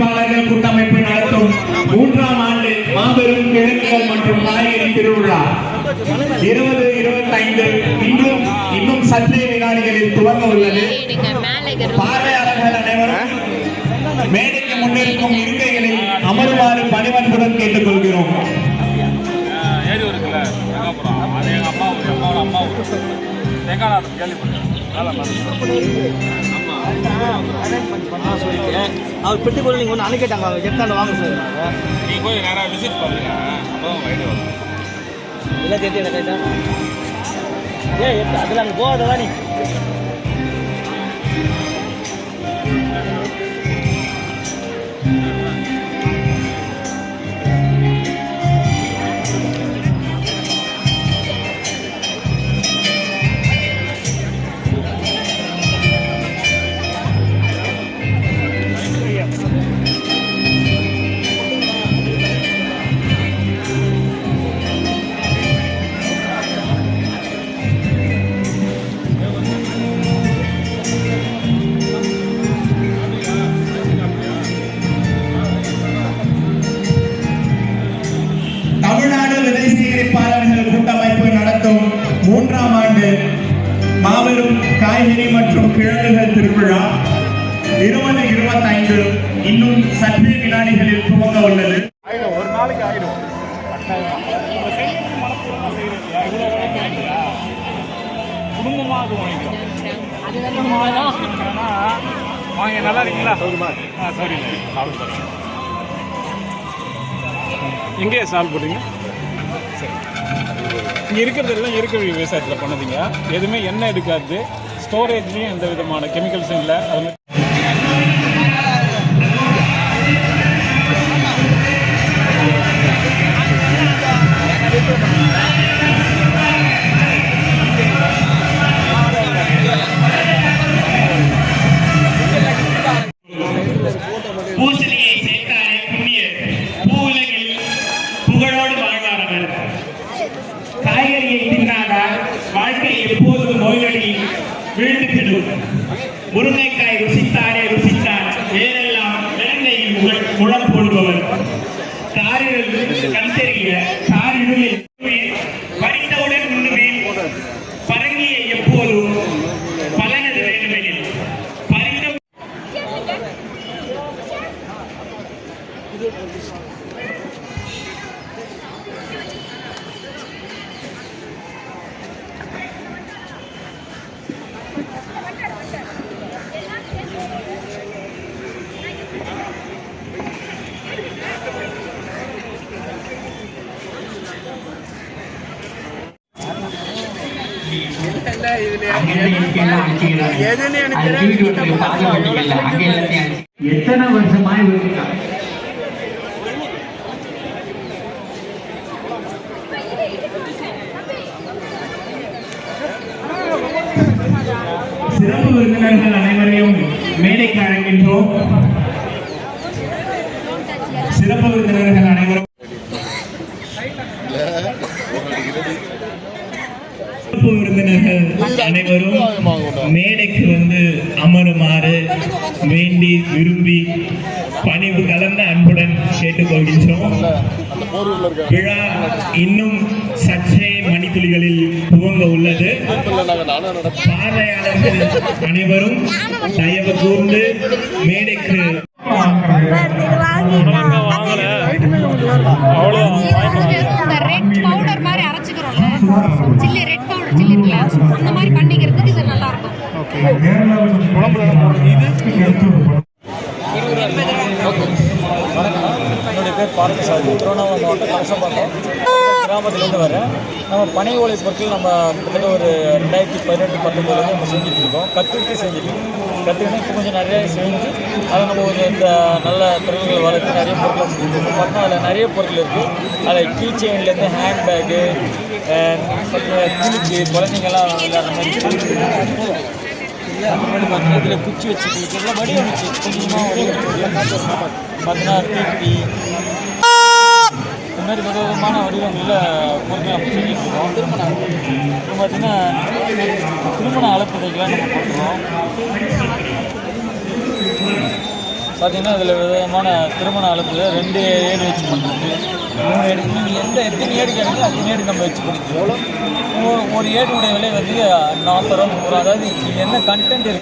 பார்வையாளர்கள் கூட்டமைப்பு நடத்தும் மூன்றாம் ஆண்டு மாபெரும் கிழங்குகள் மற்றும் காய்கறி திருவிழா. இருபது இருபத்தி ஐந்து இன்னும் இன்னும் சற்றே வினாடிகளில் துவங்க உள்ளது. பார்வையாளர்கள் அனைவரும் மேடைக்கு முன்னிருக்கும் இருக்கைகளில் அமருமாறு பணிவன்புடன் கேட்டுக்கொள்கிறோம். ஏரி இருக்குல்ல வெங்காப்புறம் அது எங்கள் அப்பா ஊர் அம்மாவோட அம்மா ஊர் வெங்காநாதன் கேள்விப்பட்டேன் வேலை நான் சொல்லிட்டேன் அவர் பெட்டி பொருள் நீங்கள் ஒன்று அனுக்கிட்டாங்க அவங்க எத்தாண்டு வாங்க சொல்லுறாங்க நீங்கள் போய் நேராக விசிட் பண்ணுங்க இல்லை தெரியும் எனக்கு அதில் அங்கே போகாதவா நீ. மூன்றாம் ஆண்டு மாபெரும் காய்கறி மற்றும் கிழங்குகள் திருவிழா. இருபது இருபத்தைந்து இன்னும் சற்றே வினாடிகளில் துவங்க உள்ளது. ஆயிடும் ஒரு நாளைக்கு ஆயிடும். குடும்பமாக அது வாங்கிக்கிறோம். வாங்க நல்லா இருக்கீங்களா ஆ சரிங்க சால்வ் பண்ணுங்க இங்கே இருக்கிறதெல்லாம் இயற்கை விவசாயத்தில் பண்ணதுங்க. எதுவுமே எண்ணெய் எடுக்காது. ஸ்டோரேஜ்லேயும் எந்த விதமான கெமிக்கல்ஸும் இல்லை. அது மாதிரி காய்கறியை தின்னாதான் வாழ்க்கை எப்போதும் நோய்களி வீழ்ந்துவிடும். முருங்கைக்காய் ருசித்தாரே ருசித்தார். வேறெல்லாம் இலங்கையில் முழம் போடுபவர் காரில் கண் தெரிய காரில் படித்தவுடன் உண்ணுவேன். பரங்கியை எப்போதும் எத்தனை வருஷமா சிறப்பு விருந்தினர்கள் அனைவரையும் மேடைக்கு அழைக்கின்றோம் சிறப்பு விருந்தினர்கள் அனைவரும் சிறப்பு விருந்தினர்கள் அனைவரும் மேடைக்கு வந்து அமருமாறு வேண்டி விரும்பி பணிவு கலந்த அன்புடன் கேட்டுக்கொள்கின்றோம். விழா இன்னும் சற்றே மணித்துளிகளில் துவங்க உள்ளது. பார்வையாளர்கள் அனைவரும் தயவு கூர்ந்து மேடைக்கு அவ்வளோ என்னுடைய பேர் பார்த்தசாரதி திருவண்ணாமலை மாவட்டம் கலசம்பாக்கம் கிராமத்துலேருந்து வரேன் நம்ம பனை ஓலை பொருட்கள் நம்ம கிட்டத்தட்ட ஒரு ரெண்டாயிரத்தி பதினெட்டு பத்தொம்பதுலேருந்து நம்ம செஞ்சுட்டு இருக்கோம் கற்றுக்கிட்டு செஞ்சுட்டு கற்றுக்கிட்டு இப்போ கொஞ்சம் நிறைய செஞ்சு அதை நம்ம ஒரு இந்த நல்ல திறன்களை வளர்த்து நிறைய பொருட்களை செஞ்சுட்டு இருக்கோம் பார்த்தா அதில் நிறைய பொருட்கள் இருக்குது அதில் கீ செயின்லேருந்து ஹேண்ட் பேக்கு குளிச்சு குழந்தைங்கள்லாம் விளையாடுற மாதிரி முன்னாடி பார்த்தீங்கன்னா இதில் குச்சி வச்சுக்கிட்டு எல்லாம் வடிவமைச்சு கொஞ்சமாக வடிவமைச்சு பார்த்தீங்கன்னா டிபி இந்த மாதிரி விதவிதமான வடிவங்களில் பொருட்கள் நம்ம இருக்கோம் திருமண இப்போ பார்த்தீங்கன்னா திருமண அழைப்பதைகளாக நம்ம பண்ணுறோம் பார்த்தீங்கன்னா இதில் விதமான திருமண அளவுக்கு ரெண்டு ஏடு வச்சு பண்ணுறது. மூணு ஏடு. நீங்கள் எந்த எத்தனை ஏடு கேட்குறீங்களோ அத்தனை ஏடு நம்ம வச்சு கொடுக்குறோம் ஒரு- ஒரு ஏடுடைய விலை வந்து நாற்பது ரூபா அதாவது என்ன கண்டென்ட் இருக்குது